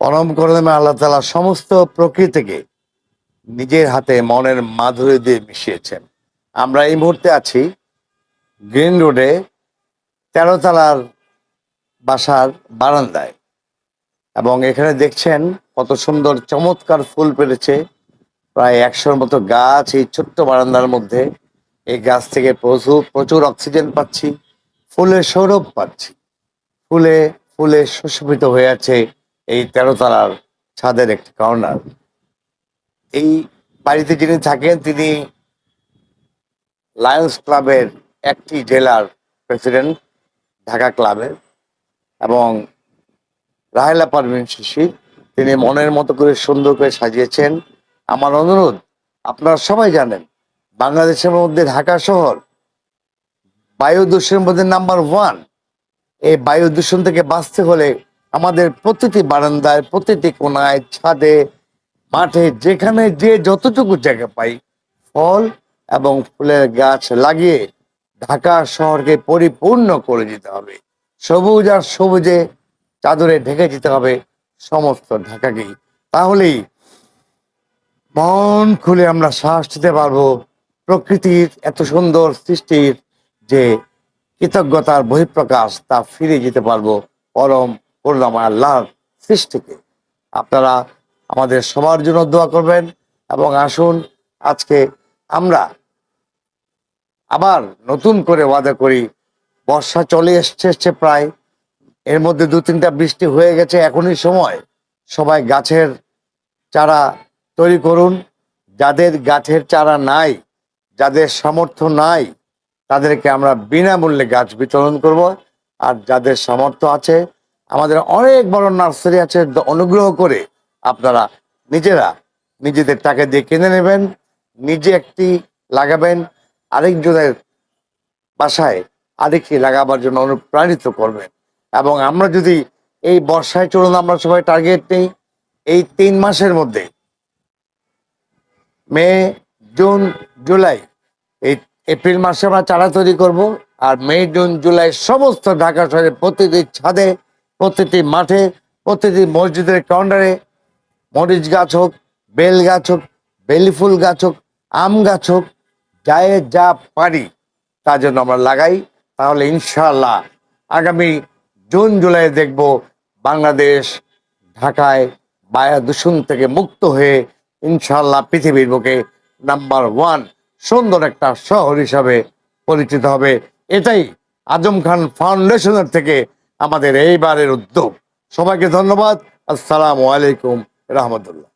পরম করলেমে আল্লাহ তালা সমস্ত প্রকৃতিকে নিজের হাতে মনের মাধুরী দিয়ে মিশিয়েছেন। আমরা এই মুহূর্তে আছি গ্রিন রোডে, তেরোতলার বাসার বারান্দায়। এবং এখানে দেখছেন কত সুন্দর চমৎকার ফুল পেরেছে। প্রায় একশোর মতো গাছ এই ছোট্ট বারান্দার মধ্যে। এই গাছ থেকে প্রচুর প্রচুর অক্সিজেন পাচ্ছি ফুলের সৌরভ পাচ্ছি। ফুলে ফুলে সুশোভিত হয়ে আছে এই তেরোতলার ছাদের একটি কর্নার এই বাড়িতে যিনি থাকেন, তিনি লায়ন্স ক্লাবের একটি জেলার প্রেসিডেন্ট ঢাকা ক্লাবের এবং রাহেলা পারভিন শিশির তিনি মনের মতো করে সুন্দর করে সাজিয়েছেন। আমার অনুরোধ, আপনারা সবাই জানেন, বাংলাদেশের মধ্যে ঢাকা শহর বায়ু দূষণের মধ্যে নাম্বার ওয়ান এই বায়ু দূষণ থেকে বাঁচতে হলে আমাদের প্রতিটি বারান্দায়, প্রতিটি কোনায়, ছাদে, মাঠে, যেখানে যে যতটুকু জায়গা পাই, ফল এবং ফুলের গাছ লাগিয়ে ঢাকা শহরকে পরিপূর্ণ করে দিতে হবে। সবুজ আর সবুজে চাদরে ঢেকে দিতে হবে সমস্ত ঢাকাকেই। তাহলেই মন খুলে আমরা শ্বাস নিতে পারব প্রকৃতির এত সুন্দর সৃষ্টির যে কৃতজ্ঞতার বহিঃপ্রকাশ তা ফিরে যেতে পারব পরম করুণাময় আল্লাহর সৃষ্টিকে। আপনারা আমাদের সবার জন্য দোয়া করবেন এবং আসুন আজকে আমরা আবার নতুন করে ওয়াদা করি। বর্ষা চলে এসছে এসছে প্রায়। এর মধ্যে দু তিনটা বৃষ্টি হয়ে গেছে, এখনই সময় সবাই গাছের চারা তৈরি করুন। যাদের গাছের চারা নাই, যাদের সামর্থ্য নাই, তাদেরকে আমরা বিনামূল্যে গাছ বিতরণ করব। আর যাদের সামর্থ্য আছে আমাদের অনেক বড় নার্সারি আছে অনুগ্রহ করে আপনারা নিজেরা নিজেদের টাকা দিয়ে কিনে নেবেন, নিজে একটি লাগাবেন, আরেকজনের বাসায় আরেকটি লাগাবার জন্য অনুপ্রাণিত করবেন। এবং আমরা যদি এই বর্ষায়, চলুন আমরা সবাই টার্গেট নেই, এই তিন মাসের মধ্যে, মে, জুন, জুলাই, এই এপ্রিল মাসে আমরা চারা তৈরি করব, আর মে, জুন, জুলাই সমস্ত ঢাকা শহরে প্রতিটি ছাদে প্রতিটি মাঠে, প্রতিটি মসজিদের কাউন্টারে মরিচ গাছ হোক, বেল গাছ হোক, বেলি ফুল গাছ হোক, আম গাছ হোক যায়ে যা পারি তার জন্য আমরা লাগাই, তাহলে ইনশাআল্লাহ আগামী জুন, জুলাই দেখব বাংলাদেশ ঢাকায় বায়ু দূষণ থেকে মুক্ত হয়ে ইনশাআল্লাহ পৃথিবীর বুকে নাম্বার ওয়ান সুন্দর একটা শহর হিসাবে পরিচিত হবে। এটাই আজম খান ফাউন্ডেশনের থেকে আমাদের এইবারের উদ্যোগ। সবাইকে ধন্যবাদ। আসসালামু আলাইকুম রহমতুল্লাহ।